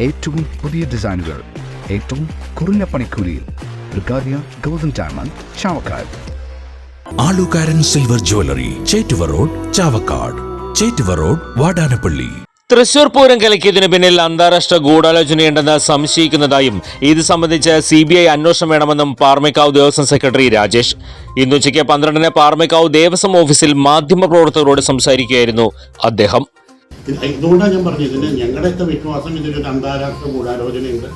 ഏറ്റവും പുതിയ ഡിസൈനുകൾ ഏറ്റവും കുറഞ്ഞ പണിക്കൂലിയിൽ ബ്രിഗാദിയ golden diamond Chavakkad. Alukkaran silver jewellery Chettuva road Chavakkad. Chettuva road Vadanappally. Thrissur Pooram കലക്കിയതിന് പിന്നിൽ അന്താരാഷ്ട്ര ഗൂഢാലോചനയുണ്ടെന്ന് സംശയിക്കുന്നതായും ഇത് സംബന്ധിച്ച് സി ബി ഐ അന്വേഷണം വേണമെന്നും പാർമേക്കാവ് ദേവസ്വം സെക്രട്ടറി രാജേഷ്. ഇന്നുച്ചയ്ക്ക് പന്ത്രണ്ടിന് പാർമേക്കാവ് ദേവസ്വം ഓഫീസിൽ മാധ്യമപ്രവർത്തകരോട് സംസാരിക്കുകയായിരുന്നു അദ്ദേഹം. ഇത് ഇതുകൊണ്ടാണ് ഞാൻ പറഞ്ഞത്. ഇതിന് ഞങ്ങളുടെയൊക്കെ വിശ്വാസം ഇതിലൊരു അന്താരാഷ്ട്ര ഗൂഢാലോചനയുണ്ട്.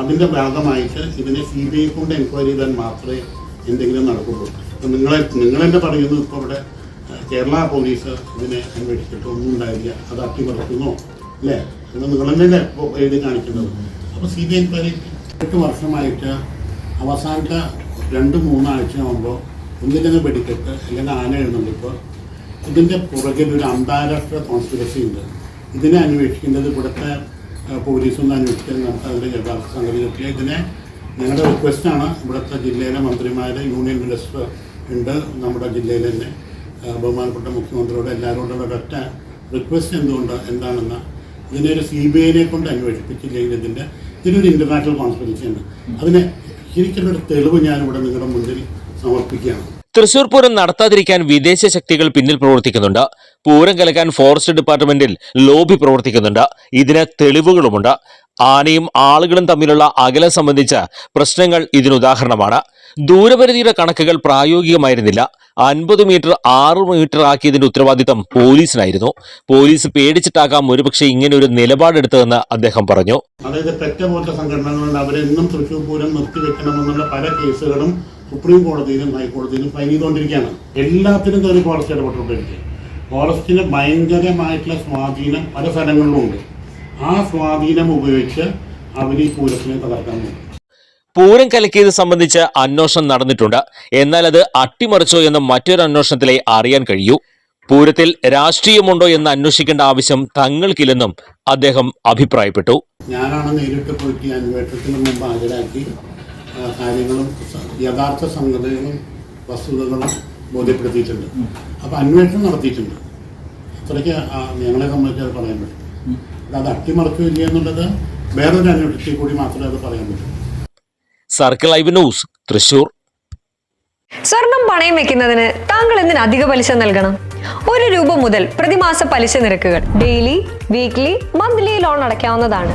അതിന്റെ ഭാഗമായിട്ട് ഇതിനെ സി ബി ഐ കൊണ്ട് എൻക്വയറി ചെയ്താൽ മാത്രമേ എന്തെങ്കിലും നടക്കുള്ളൂ അപ്പം നിങ്ങളെ നിങ്ങളെന്നെ പറയുന്നു ഇപ്പോൾ ഇവിടെ കേരള പോലീസ് ഇതിനെ അന്വേഷിച്ചിട്ട് ഒന്നും ഉണ്ടായില്ല. അത് അട്ടിമറിക്കുന്നോ അല്ലേ? അങ്ങനെ നിങ്ങൾ തന്നെയല്ലേ ഇപ്പോൾ എഴുതി കാണിക്കുന്നത്. അപ്പോൾ സി ബി ഐ എൻക്വയറി എട്ട് വർഷമായിട്ട് അവസാനത്തെ രണ്ട് മൂന്നാഴ്ച ആകുമ്പോൾ ഒന്നില്ലെങ്കിൽ വെടിക്കെട്ട് അല്ലെങ്കിൽ ആന എഴുന്നള്ളിപ്പോൾ ഇതിന്റെ പുറകിൽ ഒരു അന്താരാഷ്ട്ര കോൺസ്പിറസി ഉണ്ട്. ഇതിനെ അന്വേഷിക്കേണ്ടത് ഇവിടുത്തെ പോലീസൊന്നും അന്വേഷിക്കാൻ നമുക്ക് അതിന്റെ യഥാർത്ഥ സംഗതി ഇതിനെ ഞങ്ങളുടെ റിക്വസ്റ്റാണ് ഇവിടുത്തെ ജില്ലയിലെ മന്ത്രിമാരെ യൂണിയൻ മിനിസ്റ്റർ ഉണ്ട്. നമ്മുടെ ജില്ലയിൽ തന്നെ ബഹുമാനപ്പെട്ട മുഖ്യമന്ത്രിയോട് എല്ലാവരോടും ഒരൊറ്റ റിക്വസ്റ്റ് എന്തുകൊണ്ട് എന്താണെന്ന് ഇതിനെ ഒരു സി ബി ഐനെ കൊണ്ട് അന്വേഷിപ്പിച്ചില്ലെങ്കിൽ ഇതിന്റെ ഇതിനൊരു ഇന്റർനാഷണൽ കോൺസ്പിറസി ഉണ്ട്. അതിനെ ശരിക്കുള്ളൊരു തെളിവ് ഞാനിവിടെ നിങ്ങളുടെ മുന്നിൽ തൃശൂർ പൂരം നടത്താതിരിക്കാൻ വിദേശ ശക്തികൾ പിന്നിൽ പ്രവർത്തിക്കുന്നുണ്ട്. പൂരം കലക്കാൻ ഫോറസ്റ്റ് ഡിപ്പാർട്ട്മെന്റിൽ ലോബി പ്രവർത്തിക്കുന്നുണ്ട്. ഇതിന് തെളിവുകളുമുണ്ട്. ആനയും ആളുകളും തമ്മിലുള്ള അകലം സംബന്ധിച്ച പ്രശ്നങ്ങൾ ഇതിനുദാഹരണമാണ് ദൂരപരിധിയുടെ കണക്കുകൾ പ്രായോഗികമായിരുന്നില്ല. അൻപത് മീറ്റർ ആറ് മീറ്റർ ആക്കിയതിന്റെ ഉത്തരവാദിത്തം പോലീസിനായിരുന്നു. പോലീസ് പേടിച്ചിട്ടാകാം ഒരുപക്ഷെ ഇങ്ങനെ ഒരു നിലപാടെടുത്തതെന്ന് അദ്ദേഹം പറഞ്ഞു. അതായത് പെറ്റ പോലത്തെ സംഘടനകളുണ്ട്. അവരെന്നും തൃശ്ശൂർ പൂരം നിർത്തിവെക്കണമെന്നുള്ള പല കേസുകളും സുപ്രീം കോടതിയിലും ഹൈക്കോടതിയിലും ഫൈൻ ചെയ്തുകൊണ്ടിരിക്കുകയാണ്. എല്ലാത്തിനും കയറി ഫോറസ്റ്റ് ഇടപെട്ടുകൊണ്ടിരിക്കുക ഫോറസ്റ്റിന് ഭയങ്കരമായിട്ടുള്ള സ്വാധീനം പല സ്ഥലങ്ങളിലും ഉണ്ട്. ആ സ്വാധീനം ഉപയോഗിച്ച് അവർ ഈ പൂരത്തിനെ തകർക്കാൻ വേണ്ടി പൂരം കലക്കിയത് സംബന്ധിച്ച് അന്വേഷണം നടന്നിട്ടുണ്ട്. എന്നാൽ അത് അട്ടിമറിച്ചോ എന്ന് മറ്റൊരു അന്വേഷണത്തിലെ അറിയാൻ കഴിയൂ. പൂരത്തിൽ രാഷ്ട്രീയമുണ്ടോ എന്ന് അന്വേഷിക്കേണ്ട ആവശ്യം തങ്ങൾക്കില്ലെന്നും അദ്ദേഹം അഭിപ്രായപ്പെട്ടു. ഞാനാണ് നേരിട്ട് പോയിട്ട് അന്വേഷണത്തിന് മുമ്പ് ഹാജരാക്കി കാര്യങ്ങളും യഥാർത്ഥ സംഗതികളും വസ്തുതകളും ബോധ്യപ്പെടുത്തിയിട്ടുണ്ട്. അപ്പോൾ അന്വേഷണം നടത്തിയിട്ടുണ്ട്. അത്രയ്ക്ക് ഞങ്ങളെ സംബന്ധിച്ച് അത് പറയാൻ പറ്റും. അത് അട്ടിമറിക്കില്ല എന്നുള്ളത് വേറൊരു അന്വേഷണത്തിൽ കൂടി മാത്രമേ അത് പറയാൻ പറ്റൂ. സർക്കിൾ ലൈവ് ന്യൂസ് തൃശൂർ സ്വർണം പണയം വെക്കുന്നതിന് താങ്കൾ എന്തിന് അധിക പലിശ നൽകണം? ഒരു രൂപ മുതൽ പ്രതിമാസ പലിശ നിരക്കുകൾ ഡെയിലി വീക്ക്ലി മന്ത്ലി ലോൺ അടയ്ക്കാവുന്നതാണ്.